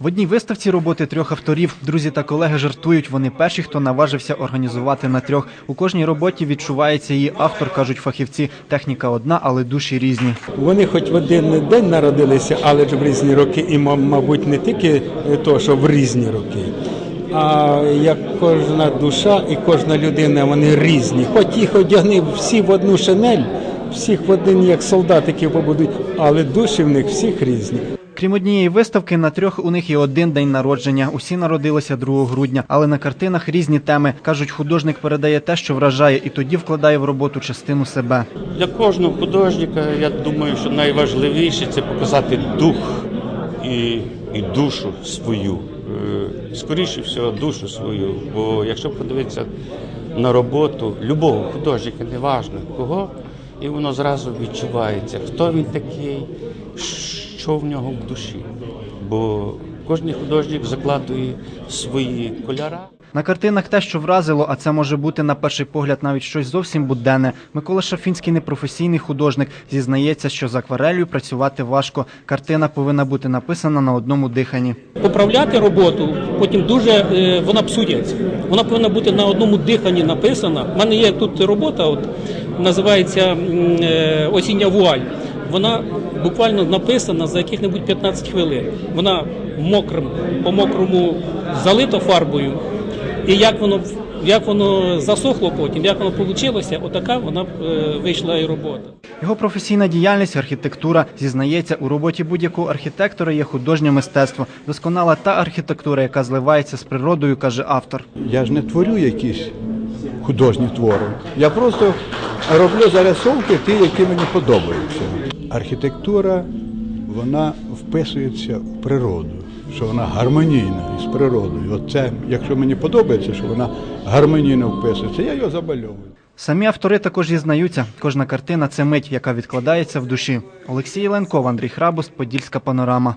В одній виставці роботи трьох авторів. Друзі та колеги жартують. Вони перші, хто наважився організувати на трьох. У кожній роботі відчувається її автор, кажуть фахівці. Техніка одна, але душі різні. Вони хоч в один день народилися, але ж в різні роки, і, мабуть, не тільки то, що в різні роки. А як кожна душа і кожна людина, вони різні. Хоч їх одягни всі в одну шинель, всіх в один, як солдатиків побудуть, але душі в них всіх різні. Крім однієї виставки, на трьох у них є один день народження. Усі народилися 2 грудня, але на картинах різні теми. кажуть, художник передає те, що вражає, і тоді вкладає в роботу частину себе. Для кожного художника, я думаю, що найважливіше це показати дух і, і душу свою. Е, Скоріше всього, душу свою. Бо якщо подивитися на роботу любого художника, неважно кого, і воно зразу відчувається, хто він такий, що в нього в душі. Бо кожен художник закладує свої кольори. На картинах те, що вразило, а це може бути на перший погляд навіть щось зовсім буденне. Микола Шафінський непрофесійний художник. Зізнається, що з акварелью працювати важко. Картина повинна бути написана на одному диханні. поправляти роботу, потім дуже е, вона псується. Вона повинна бути на одному диханні написана. У мене є тут робота, от називається е, осіння вуаль. Вона буквально написана за яких-небудь 15 хвилин. Вона мокрим, по мокрому залита фарбою. І як воно як воно засохло потім, як воно вийшло, отака вона е, вийшла і робота. Його професійна діяльність архітектура зізнається у роботі будь-якого архітектора є художнє мистецтво. Досконала та архітектура, яка зливається з природою, каже автор. Я ж не творю якісь художні твори. Я просто роблю зарисовки ті, які мені подобаються. Архітектура вона вписується в природу, що вона гармонійна із природою. От це, якщо мені подобається, що вона гармонійно вписується, я його забальовую. Самі автори також зізнаються, кожна картина це мить, яка відкладається в душі. Олексій Ленков, Андрій Храбус, Подільська панорама.